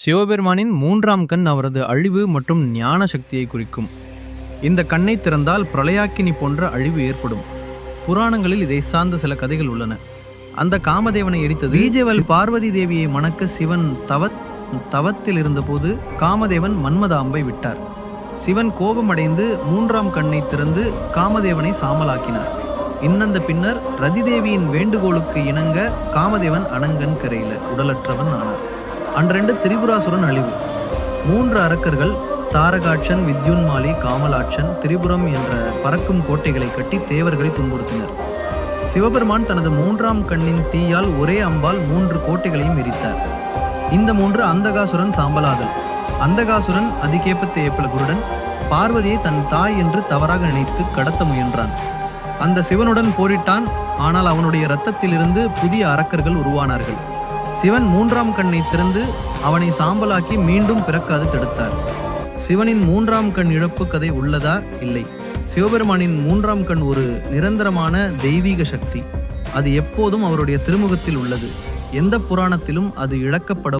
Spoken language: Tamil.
சிவபெருமானின் மூன்றாம் கண் அவரது அழிவு மற்றும் ஞான சக்தியை குறிக்கும். இந்த கண்ணை திறந்தால் பிரளயாக்கினி போன்ற அழிவு ஏற்படும். புராணங்களில் இதை சார்ந்த சில கதைகள் உள்ளன. அந்த காமதேவனை எரித்தது ஈஜேவல் பார்வதி தேவியை மணக்க சிவன் தவத் தவத்தில் இருந்தபோது காமதேவன் மன்மதாம்பை விட்டார். சிவன் கோபமடைந்து மூன்றாம் கண்ணை திறந்து காமதேவனை சாமலாக்கினார். இன்னந்த பின்னர் ரதிதேவியின் வேண்டுகோளுக்கு இணங்க காமதேவன் அனங்கன் கரையில உடலற்றவன் ஆனார். அன்றெண்டு திரிபுராசுரன் அழிவு. மூன்று அரக்கர்கள் தாரகாட்சன் வித்யுன்மாலி காமலாட்சன் திரிபுரம் என்ற பறக்கும் கோட்டைகளை கட்டி தேவர்களை துன்புறுத்தினர். சிவபெருமான் தனது மூன்றாம் கண்ணின் தீயால் ஒரே அம்பால் மூன்று கோட்டைகளையும் எரித்தார். இந்த மூன்று அந்தகாசுரன் சாம்பலாதல். அந்தகாசுரன் அதிகேபத்து ஏப்பலகுருடன் பார்வதியை தன் தாய் என்று தவறாக நினைத்து கடத்த முயன்றான். அந்த சிவனுடன் போரிட்டான் ஆனால் அவனுடைய இரத்தத்திலிருந்து புதிய அரக்கர்கள் உருவானார்கள். சிவன் மூன்றாம் கண்ணை திறந்து அவனை சாம்பலாக்கி மீண்டும் பிறக்காது தடுத்தார். சிவனின் மூன்றாம் கண் இழப்பு கதை உள்ளதா? இல்லை. சிவபெருமானின் மூன்றாம் கண் ஒரு நிரந்தரமான தெய்வீக சக்தி. அது எப்போதும் அவருடைய திருமுகத்தில் உள்ளது. எந்த புராணத்திலும் அது இழக்கப்பட